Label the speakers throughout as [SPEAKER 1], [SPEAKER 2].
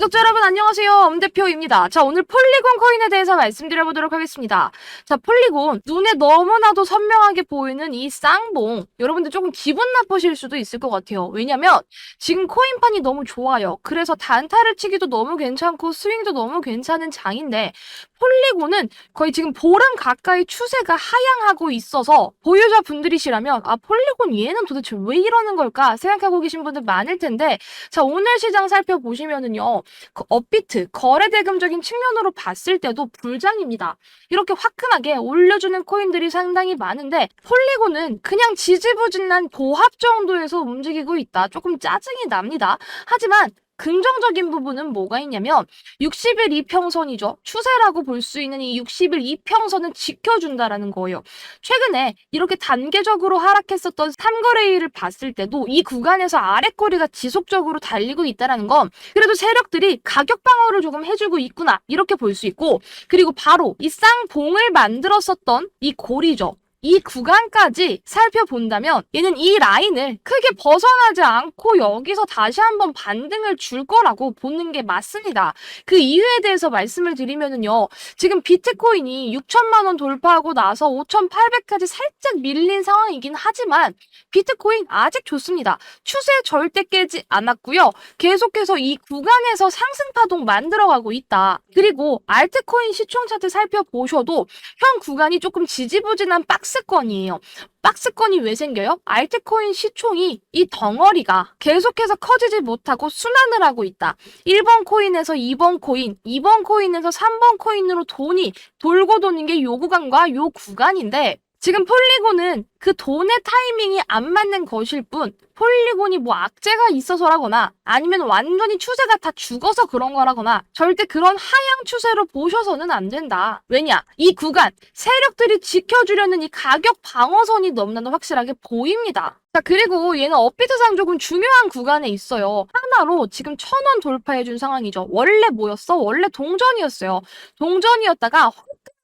[SPEAKER 1] 구독자 여러분 안녕하세요. 엄대표입니다. 자, 오늘 폴리곤 코인에 대해서 말씀드려보도록 하겠습니다. 자, 폴리곤 눈에 너무나도 선명하게 보이는 이 쌍봉 여러분들 조금 기분 나쁘실 수도 있을 것 같아요. 왜냐면 지금 코인판이 너무 좋아요. 그래서 단타를 치기도 너무 괜찮고 스윙도 너무 괜찮은 장인데 폴리곤은 거의 지금 보름 가까이 추세가 하향하고 있어서 보유자 분들이시라면 아 폴리곤 얘는 도대체 왜 이러는 걸까 생각하고 계신 분들 많을 텐데 자 오늘 시장 살펴보시면은요 그 업비트 거래 대금적인 측면으로 봤을 때도 불장입니다. 이렇게 화끈하게 올려주는 코인들이 상당히 많은데 폴리곤은 그냥 지지부진한 고합 정도에서 움직이고 있다. 조금 짜증이 납니다. 하지만 긍정적인 부분은 뭐가 있냐면 60일 이평선이죠. 추세라고 볼 수 있는 이 60일 이평선은 지켜준다라는 거예요. 최근에 이렇게 단계적으로 하락했었던 3거래일을 봤을 때도 이 구간에서 아래꼬리가 지속적으로 달리고 있다라는 건 그래도 세력들이 가격 방어를 조금 해주고 있구나 이렇게 볼 수 있고 그리고 바로 이 쌍봉을 만들었었던 이 고리죠. 이 구간까지 살펴본다면 얘는 이 라인을 크게 벗어나지 않고 여기서 다시 한번 반등을 줄 거라고 보는 게 맞습니다. 그 이유에 대해서 말씀을 드리면은요. 지금 비트코인이 6천만 원 돌파하고 나서 5,800까지 살짝 밀린 상황이긴 하지만 비트코인 아직 좋습니다. 추세 절대 깨지 않았고요. 계속해서 이 구간에서 상승 파동 만들어가고 있다. 그리고 알트코인 시총 차트 살펴보셔도 현 구간이 조금 지지부진한 박스 권이에요. 박스권이 왜 생겨요? 알트코인 시총이 이 덩어리가 계속해서 커지지 못하고 순환을 하고 있다. 1번 코인에서 2번 코인, 2번 코인에서 3번 코인으로 돈이 돌고 도는 게 요 구간과 요 구간인데 지금 폴리곤은 그 돈의 타이밍이 안 맞는 것일 뿐 폴리곤이 뭐 악재가 있어서라거나 아니면 완전히 추세가 다 죽어서 그런 거라거나 절대 그런 하향 추세로 보셔서는 안 된다. 왜냐? 이 구간 세력들이 지켜주려는 이 가격 방어선이 너무나도 확실하게 보입니다. 자, 그리고 얘는 업비트상 조금 중요한 구간에 있어요. 하나로 지금 천 원 돌파해준 상황이죠. 원래 뭐였어? 원래 동전이었어요. 동전이었다가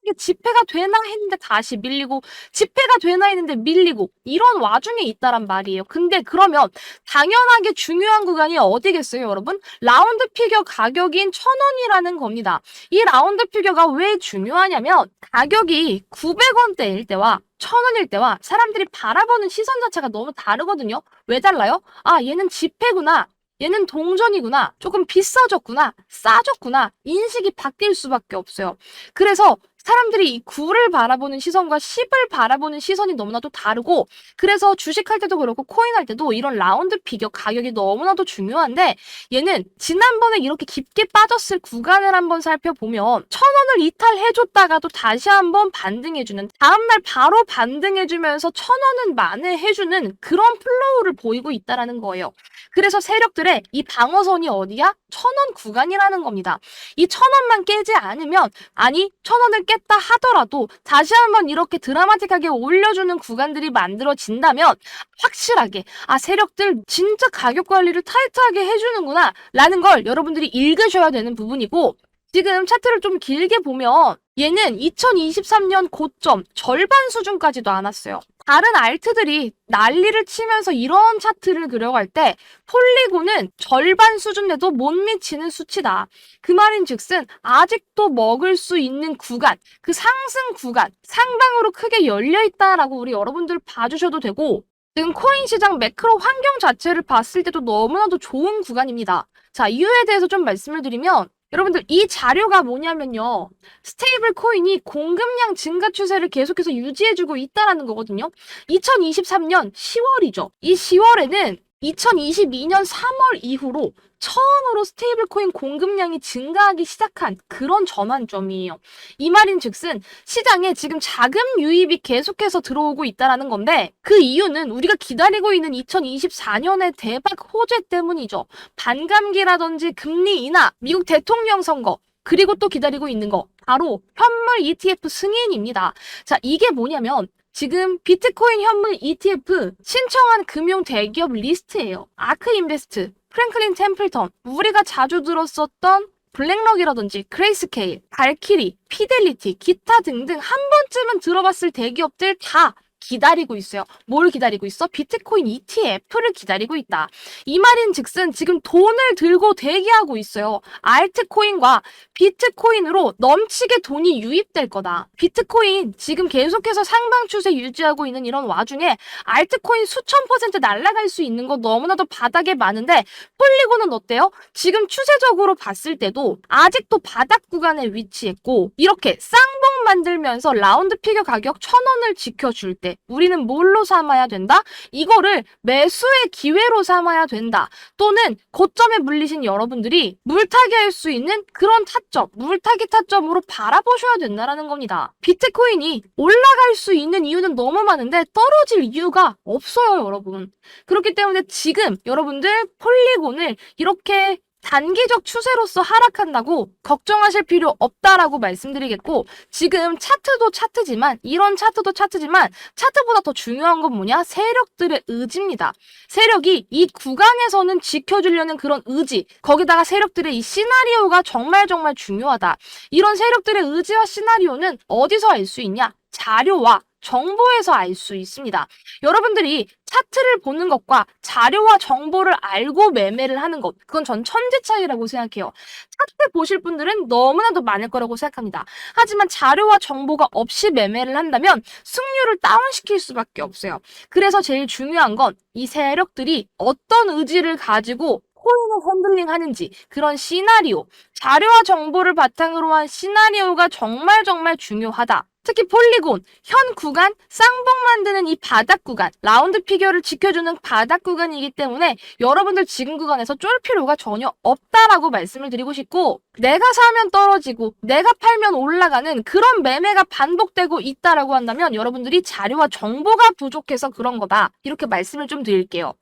[SPEAKER 1] 이게 집회가 되나 했는데 다시 밀리고 집회가 되나 했는데 밀리고 이런 와중에 있다란 말이에요. 근데 그러면 당연하게 중요한 구간이 어디겠어요, 여러분? 라운드 피겨 가격인 천 원이라는 겁니다. 이 라운드 피겨가 왜 중요하냐면 가격이 900원대일 때와 천 원일 때와 사람들이 바라보는 시선 자체가 너무 다르거든요. 왜 달라요? 아, 얘는 집회구나. 얘는 동전이구나. 조금 비싸졌구나. 싸졌구나. 인식이 바뀔 수밖에 없어요. 그래서 사람들이 이 9를 바라보는 시선과 10을 바라보는 시선이 너무나도 다르고 그래서 주식할 때도 그렇고 코인 할 때도 이런 라운드 피겨 가격이 너무나도 중요한데 얘는 지난번에 이렇게 깊게 빠졌을 구간을 한번 살펴보면 천 원을 이탈해줬다가도 다시 한번 반등해주는 다음날 바로 반등해주면서 천 원은 만회해주는 그런 플로우를 보이고 있다라는 거예요. 그래서 세력들의 이 방어선이 어디야? 천 원 구간이라는 겁니다. 이 천 원만 깨지 않으면 아니 천 원을 깼다 하더라도 다시 한번 이렇게 드라마틱하게 올려주는 구간들이 만들어진다면 확실하게 아 세력들 진짜 가격 관리를 타이트하게 해주는구나 라는 걸 여러분들이 읽으셔야 되는 부분이고 지금 차트를 좀 길게 보면 얘는 2023년 고점 절반 수준까지도 안 왔어요. 다른 알트들이 난리를 치면서 이런 차트를 그려갈 때 폴리곤은 절반 수준에도 못 미치는 수치다. 그 말인 즉슨 아직도 먹을 수 있는 구간, 그 상승 구간 상당으로 크게 열려 있다라고 우리 여러분들 봐주셔도 되고 지금 코인 시장 매크로 환경 자체를 봤을 때도 너무나도 좋은 구간입니다. 자, 이유에 대해서 좀 말씀을 드리면 여러분들 이 자료가 뭐냐면요. 스테이블 코인이 공급량 증가 추세를 계속해서 유지해주고 있다라는 거거든요. 2023년 10월이죠. 이 10월에는 2022년 3월 이후로 처음으로 스테이블 코인 공급량이 증가하기 시작한 그런 전환점이에요. 이 말인 즉슨 시장에 지금 자금 유입이 계속해서 들어오고 있다라는 건데 그 이유는 우리가 기다리고 있는 2024년의 대박 호재 때문이죠. 반감기라든지 금리 인하, 미국 대통령 선거, 그리고 또 기다리고 있는 거 바로 현물 ETF 승인입니다. 자, 이게 뭐냐면 지금 비트코인 현물 ETF 신청한 금융 대기업 리스트예요. 아크인베스트, 프랭클린 템플턴, 우리가 자주 들었었던 블랙럭이라든지 크레이스케일, 발키리, 피델리티, 기타 등등 한 번쯤은 들어봤을 대기업들 다 기다리고 있어요. 뭘 기다리고 있어? 비트코인 ETF를 기다리고 있다. 이 말인 즉슨 지금 돈을 들고 대기하고 있어요. 알트코인과 비트코인으로 넘치게 돈이 유입될 거다. 비트코인 지금 계속해서 상방 추세 유지하고 있는 이런 와중에 알트코인 수천 퍼센트 날아갈 수 있는 거 너무나도 바닥에 많은데 폴리곤은 어때요? 지금 추세적으로 봤을 때도 아직도 바닥 구간에 위치했고 이렇게 쌍봉 만들면서 라운드 피겨 가격 천 원을 지켜줄 때 우리는 뭘로 삼아야 된다? 이거를 매수의 기회로 삼아야 된다. 또는 고점에 물리신 여러분들이 물타기 할 수 있는 그런 타점, 물타기 타점으로 바라보셔야 된다라는 겁니다. 비트코인이 올라갈 수 있는 이유는 너무 많은데 떨어질 이유가 없어요, 여러분. 그렇기 때문에 지금 여러분들 폴리곤을 이렇게 단기적 추세로서 하락한다고 걱정하실 필요 없다라고 말씀드리겠고 지금 차트도 차트지만 이런 차트도 차트지만 차트보다 더 중요한 건 뭐냐? 세력들의 의지입니다. 세력이 이 구간에서는 지켜주려는 그런 의지 거기다가 세력들의 이 시나리오가 정말 정말 중요하다. 이런 세력들의 의지와 시나리오는 어디서 알 수 있냐? 자료와 정보에서 알 수 있습니다. 여러분들이 차트를 보는 것과 자료와 정보를 알고 매매를 하는 것, 그건 전 천지 차이라고 생각해요. 차트 보실 분들은 너무나도 많을 거라고 생각합니다. 하지만 자료와 정보가 없이 매매를 한다면 승률을 다운시킬 수밖에 없어요. 그래서 제일 중요한 건 이 세력들이 어떤 의지를 가지고 코인을 핸들링 하는지 그런 시나리오, 자료와 정보를 바탕으로 한 시나리오가 정말 정말 중요하다. 특히 폴리곤, 현 구간, 쌍봉 만드는 이 바닥 구간, 라운드 피겨를 지켜주는 바닥 구간이기 때문에 여러분들 지금 구간에서 쫄 필요가 전혀 없다라고 말씀을 드리고 싶고, 내가 사면 떨어지고, 내가 팔면 올라가는 그런 매매가 반복되고 있다라고 한다면 여러분들이 자료와 정보가 부족해서 그런 거다. 이렇게 말씀을 좀 드릴게요.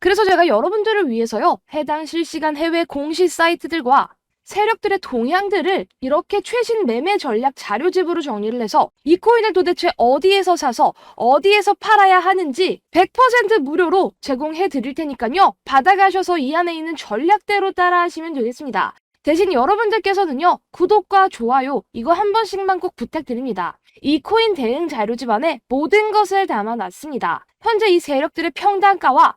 [SPEAKER 1] 그래서 제가 여러분들을 위해서요, 해당 실시간 해외 공시 사이트들과 세력들의 동향들을 이렇게 최신 매매 전략 자료집으로 정리를 해서 이 코인을 도대체 어디에서 사서 어디에서 팔아야 하는지 100% 무료로 제공해 드릴 테니까요. 받아가셔서 이 안에 있는 전략대로 따라 하시면 되겠습니다. 대신 여러분들께서는요, 구독과 좋아요, 이거 한 번씩만 꼭 부탁드립니다. 이 코인 대응 자료집 안에 모든 것을 담아놨습니다. 현재 이 세력들의 평단가와